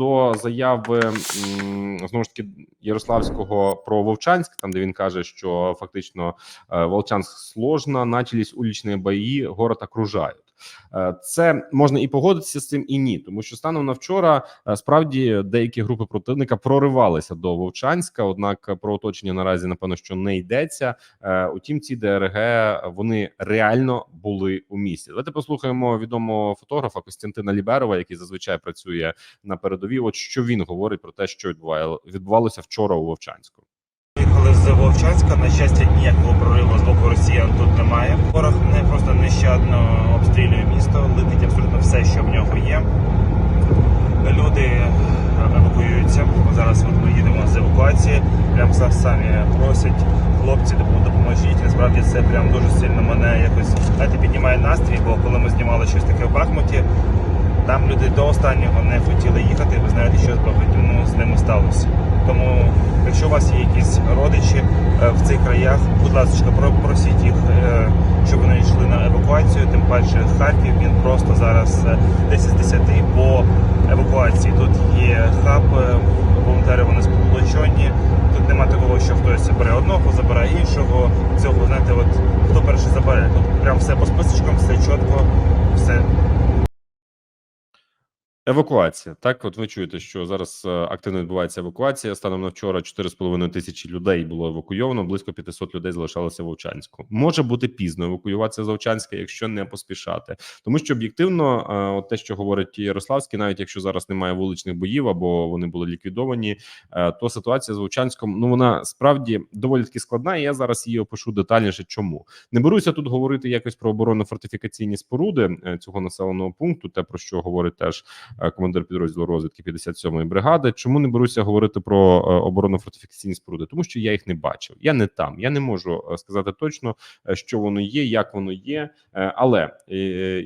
до заяви знову ж таки Ярославського про Вовчанськ, там де він каже, що фактично Волчанськ сложна, начались уличні бої, город окружають. Е, Це можна і погодитися з цим, і ні, тому що станом на вчора е, справді деякі групи противника проривалися до Вовчанська. Однак про оточення наразі напевно що не йдеться. Е, Утім, ці ДРГ вони реально були у місті. Давайте послухаємо відомого фотографа Костянтина Ліберова, який зазвичай працює на передовій. От що він говорить про те, що відбувалося вчора у Вовчанську. Їхали з Вовчанська. На щастя, ніякого прориву з боку росіян тут немає. Ворог не просто нещадно обстрілює місто, летить абсолютно все, що в нього є. Люди е, евакуюються. Зараз от ми їдемо з евакуації. Прям самі просять хлопці, допоможіть. Насправді це прям дуже сильно мене якось знаєте, піднімає настрій, бо коли ми знімали щось таке в Бахмуті, там люди до останнього не хотіли їхати. Ви знаєте, що з ну, з ними сталося. Тому, якщо у вас є якісь родичі е, в цих краях, будь ласка, просіть їх, е, щоб вони йшли на евакуацію. Тим паче Харків він просто зараз е, 10 з 10 по евакуації. Тут є хаб, е, волонтери вони сполучені. Тут нема такого, що хтось бере одного, забирає іншого. Цього знаєте, от хто перший забере. Тут прям все по списочкам, все чітко, все Евакуація. Так, от ви чуєте, що зараз е, активно відбувається евакуація. Станом на вчора 4,5 тисячі людей було евакуйовано, близько 500 людей залишалося в Вовчанську. Може бути пізно евакуюватися з Вовчанська, якщо не поспішати, тому що об'єктивно, е, от те, що говорить Ярославський, навіть якщо зараз немає вуличних боїв або вони були ліквідовані, е, то ситуація з Вовчанськом ну вона справді доволі таки складна. І я зараз її опишу детальніше. Чому не беруся тут говорити якось про оборонно-фортифікаційні споруди цього населеного пункту, те про що говорить теж командир підрозділу розвідки 57-ї бригади. Чому не беруся говорити про е, оборонно-фортифікаційні споруди? Тому що я їх не бачив. Я не там. Я не можу е, сказати точно, е, що воно є, як воно є. Е, Але е,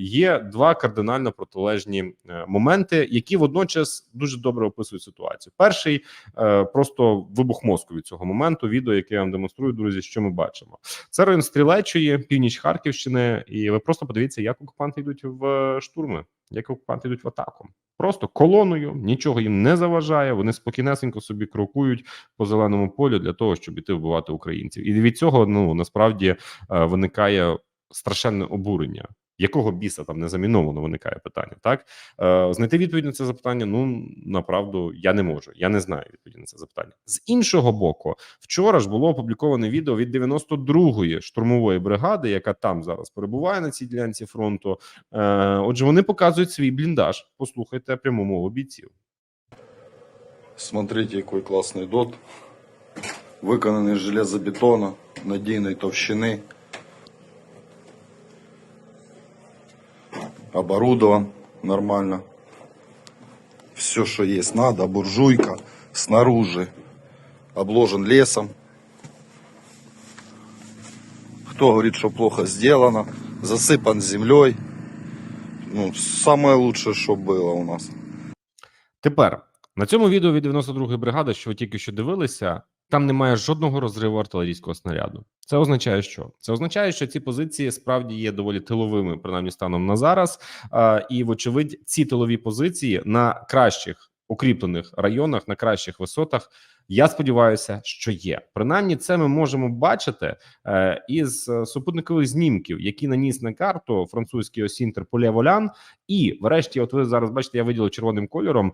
є два кардинально протилежні е, моменти, які водночас дуже добре описують ситуацію. Перший е, просто вибух мозку від цього моменту. Відео, яке я вам демонструю, друзі, що ми бачимо. Це район Стрілечої, північ Харківщини, і ви просто подивіться, як окупанти йдуть в е, штурми, як окупанти йдуть в атаку. Просто колоною нічого їм не заважає. Вони спокійнесенько собі крокують по зеленому полю для того, щоб іти вбивати українців. І від цього ну насправді е, виникає страшенне обурення. Якого біса там не заміновано виникає питання, так е, знайти відповідь на це запитання. Ну направду я не можу. Я не знаю відповіді на це запитання. З іншого боку, вчора ж було опубліковане відео від 92-ї штурмової бригади, яка там зараз перебуває на цій ділянці фронту. Е, отже, вони показують свій бліндаж. Послухайте пряму мову бійців. Смотрите, какой классный дот. Виконаний з железобетона, надійної товщини. Оборудован нормально. Все, что есть надо. Буржуйка снаружи. Обложен лесом. Кто говорит, что плохо сделано. Засыпан землей. Ну, самое лучшее, что было у нас. Тепер на цьому відео від 92-ї бригади, що ви тільки що дивилися, там немає жодного розриву артилерійського снаряду. Це означає, що це означає, що ці позиції справді є доволі тиловими, принаймні станом на зараз. І, вочевидь, ці тилові позиції на кращих укріплених районах, на кращих висотах. Я сподіваюся, що є. Принаймні, це ми можемо бачити е, із е, супутникових знімків, які наніс на карту французький осінтер Поле Волян. І, врешті, от ви зараз бачите, я виділив червоним кольором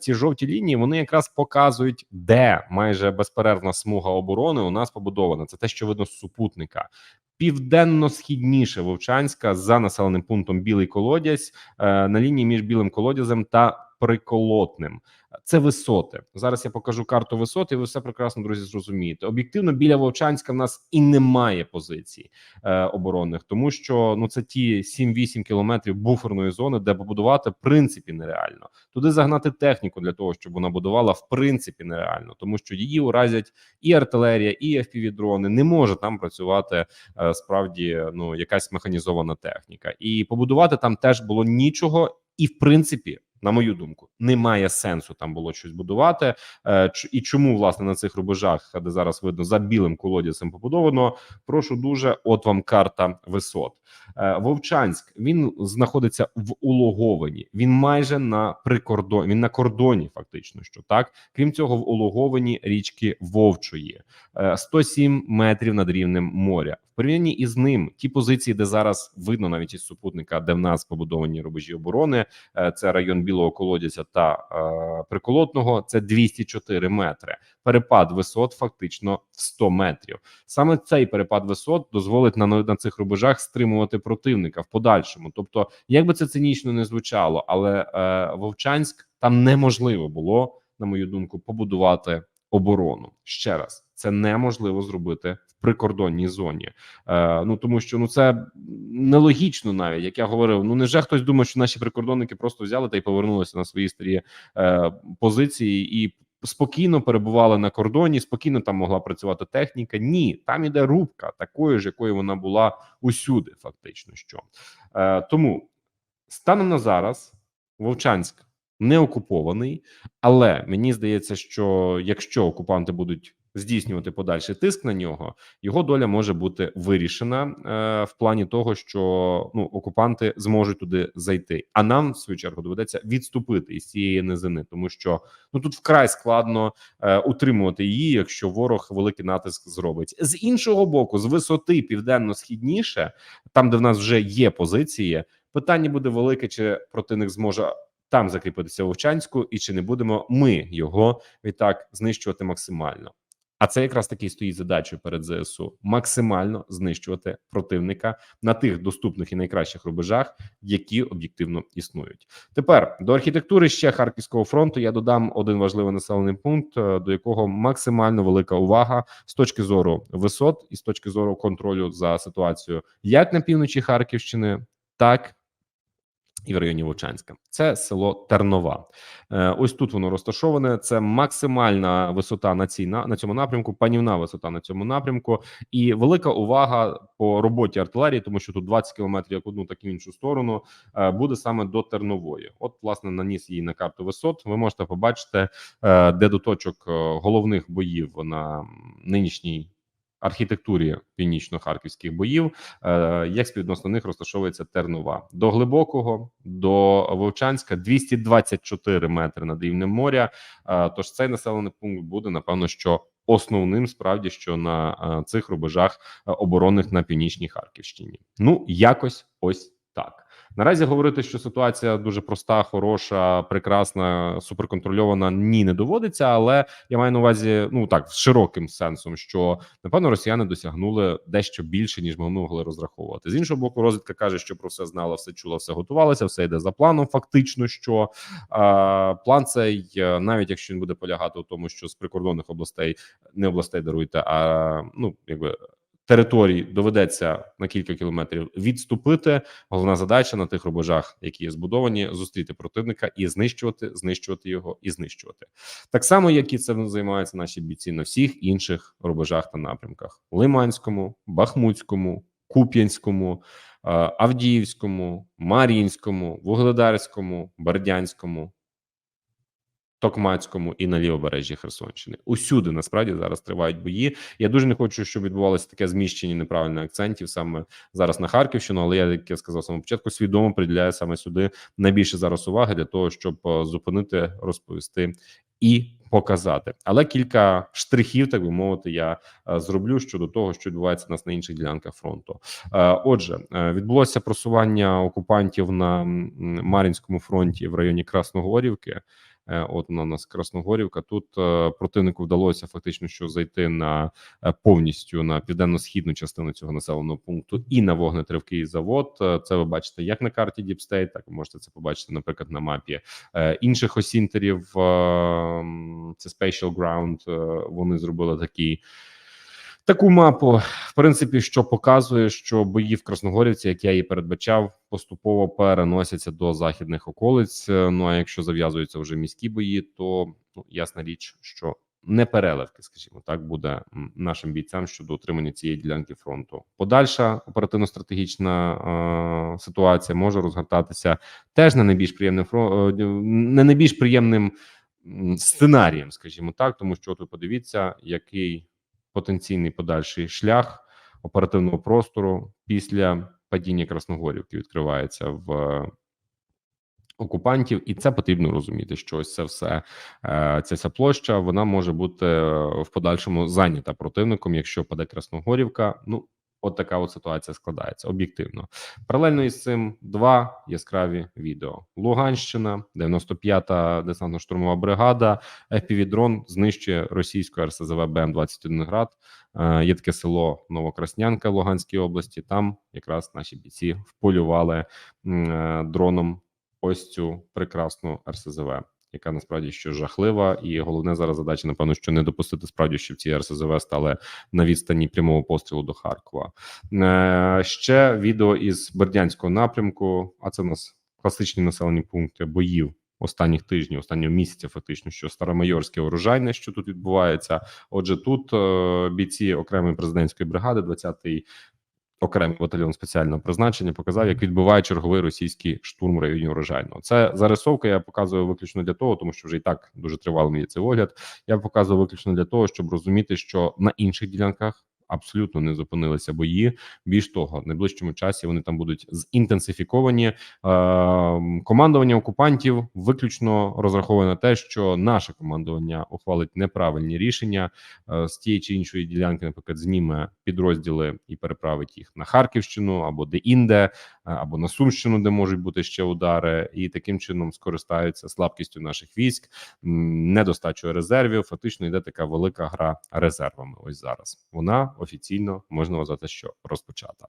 ці жовті лінії. Вони якраз показують, де майже безперервна смуга оборони у нас побудована. Це те, що видно з супутника. Південно-східніше Вовчанська за населеним пунктом Білий Колодязь е, на лінії між Білим Колодязем та Приколотним. Це висоти. Зараз я покажу карту висот, і ви все прекрасно, друзі, зрозумієте. Об'єктивно, біля Вовчанська в нас і немає позицій е, оборонних, тому що ну це ті 7-8 кілометрів буферної зони, де побудувати в принципі нереально. Туди загнати техніку для того, щоб вона будувала в принципі нереально, тому що її уразять і артилерія, і FPV-дрони. Не може там працювати е, справді ну якась механізована техніка, і побудувати там теж було нічого. І в принципі на мою думку, немає сенсу там було щось будувати. Е, і чому власне на цих рубежах, де зараз видно за білим колодязем побудовано, прошу дуже. От вам карта висот. Е, Вовчанськ він знаходиться в улоговані. Він майже на прикордоні. Він на кордоні, фактично, що так. Крім цього, в улоговані річки Вовчої, Е, 107 метрів над рівнем моря. В порівнянні із ним ті позиції, де зараз видно навіть із супутника, де в нас побудовані рубежі оборони, е, це район білого колодязя та е, приколотного. Це 204 метри. Перепад висот фактично в 100 метрів. Саме цей перепад висот дозволить на, на цих рубежах стримувати противника в подальшому. Тобто, як би це цинічно не звучало, але е, Вовчанськ там неможливо було, на мою думку, побудувати оборону. Ще раз, це неможливо зробити в прикордонній зоні. Е, ну тому що ну це нелогічно, навіть як я говорив. Ну невже хтось думає, що наші прикордонники просто взяли та й повернулися на свої старі е, позиції і спокійно перебували на кордоні, спокійно там могла працювати техніка. Ні, там іде рубка такою ж, якою вона була усюди, фактично. Що е, тому станом на зараз Вовчанськ не окупований, але мені здається, що якщо окупанти будуть здійснювати подальший тиск на нього, його доля може бути вирішена е, в плані того, що ну окупанти зможуть туди зайти. А нам в свою чергу доведеться відступити із цієї низини, тому що ну тут вкрай складно е, утримувати її, якщо ворог великий натиск зробить з іншого боку, з висоти південно-східніше, там де в нас вже є позиції. Питання буде велике, чи противник зможе там закріпитися Вовчанську, і чи не будемо ми його відтак знищувати максимально. А це якраз таки стоїть задачею перед ЗСУ максимально знищувати противника на тих доступних і найкращих рубежах, які об'єктивно існують. Тепер до архітектури ще Харківського фронту я додам один важливий населений пункт, е, до якого максимально велика увага з точки зору висот і з точки зору контролю за ситуацією як на півночі Харківщини, так і в районі Вовчанська. Це село Тернова. Е, Ось тут воно розташоване. Це максимальна висота на цій на, на цьому напрямку, панівна висота на цьому напрямку, і велика увага по роботі артилерії, тому що тут 20 кілометрів як одну, так і в іншу сторону е, буде саме до Тернової. От, власне, наніс її на карту висот. Ви можете побачити, е, де до точок головних боїв на нинішній. Архітектурі північно-харківських боїв, е, як співвідносно них розташовується Тернова до глибокого до Вовчанська 224 метри над рівнем моря. Е, Тож цей населений пункт буде напевно, що основним справді що на е, цих рубежах оборонних на північній Харківщині. Ну якось ось так. Наразі говорити, що ситуація дуже проста, хороша, прекрасна, суперконтрольована, ні, не доводиться. Але я маю на увазі, ну так, з широким сенсом, що напевно росіяни досягнули дещо більше, ніж ми могли розраховувати. З іншого боку, розвідка каже, що про все знала, все чула, все готувалося, все йде за планом. Фактично, що а, план цей, е, навіть якщо він буде полягати у тому, що з прикордонних областей не областей даруйте, а ну якби. Територій доведеться на кілька кілометрів відступити. Головна задача на тих рубежах, які є збудовані, зустріти противника і знищувати, знищувати його і знищувати. Так само, як і це займаються наші бійці на всіх інших рубежах та напрямках: Лиманському, Бахмутському, Куп'янському, е, Авдіївському, Мар'їнському, Вугледарському, Бердянському. Токмацькому і на лівобережжі Херсонщини усюди насправді зараз тривають бої. Я дуже не хочу, щоб відбувалося таке зміщення неправильних акцентів саме зараз на Харківщину. Але я як я сказав самого початку, свідомо приділяю саме сюди найбільше зараз уваги для того, щоб е, зупинити, розповісти і показати. Але кілька штрихів, так би мовити, я е, зроблю щодо того, що відбувається у нас на інших ділянках фронту. Е, Отже, відбулося просування окупантів на Мар'їнському фронті в районі Красногорівки. Е, От вона у нас Красногорівка. Тут е, противнику вдалося фактично що зайти на е, повністю на південно-східну частину цього населеного пункту і на вогнетривкий завод. Це ви бачите як на карті Діпстейт, так ви можете це побачити, наприклад, на мапі інших осінтерів. Е, Це Spatial Ground. Вони зробили такий. Таку мапу, в принципі, що показує, що бої в Красногорівці, як я і передбачав, поступово переносяться до західних околиць. Е, Ну а якщо зав'язуються вже міські бої, то ну ясна річ, що не переливки, скажімо так, буде нашим бійцям щодо отримання цієї ділянки фронту. Подальша оперативно-стратегічна е, ситуація може розгортатися теж не найбільш приємним фро- е, не найбільш приємним сценарієм, скажімо так, тому що ви подивіться, який потенційний подальший шлях оперативного простору після падіння Красногорівки відкривається в окупантів, і це потрібно розуміти, що ось це все е, ця вся площа вона може бути е, в подальшому зайнята противником, якщо паде Красногорівка. Ну от така от ситуація складається об'єктивно. Паралельно із цим два яскраві відео: Луганщина, 95-та десантно-штурмова бригада, FPV-дрон знищує російську РСЗВ БМ-21 град. Е, Є таке село Новокраснянка в Луганській області. Там якраз наші бійці вполювали е, дроном ось цю прекрасну РСЗВ, яка насправді що жахлива, і головне зараз задача, напевно, що не допустити справді, щоб ці РСЗВ стали на відстані прямого пострілу до Харкова. Е, ще відео із Бердянського напрямку. А це у нас класичні населені пункти боїв. Останніх тижнів, останнього місяця, фактично, що Старомайорське урожайне, що тут відбувається. Отже, тут е, бійці окремої президентської бригади, 20-й окремий батальйон спеціального призначення, показав, як відбуває черговий російський штурм в районі урожайного. Це зарисовка. Я показую виключно для того, тому що вже і так дуже тривалий мій цей огляд. Я показую виключно для того, щоб розуміти, що на інших ділянках. Абсолютно не зупинилися бої. Більш того, в найближчому часі вони там будуть зінтенсифіковані. Е, командування окупантів виключно розраховує на те, що наше командування ухвалить неправильні рішення е, з тієї чи іншої ділянки, наприклад, зніме підрозділи і переправить їх на Харківщину або де-інде, е, або на Сумщину, де можуть бути ще удари, і таким чином скористаються слабкістю наших військ, недостачою резервів. Фактично йде така велика гра резервами. Ось зараз вона офіційно можна вважати, що розпочата.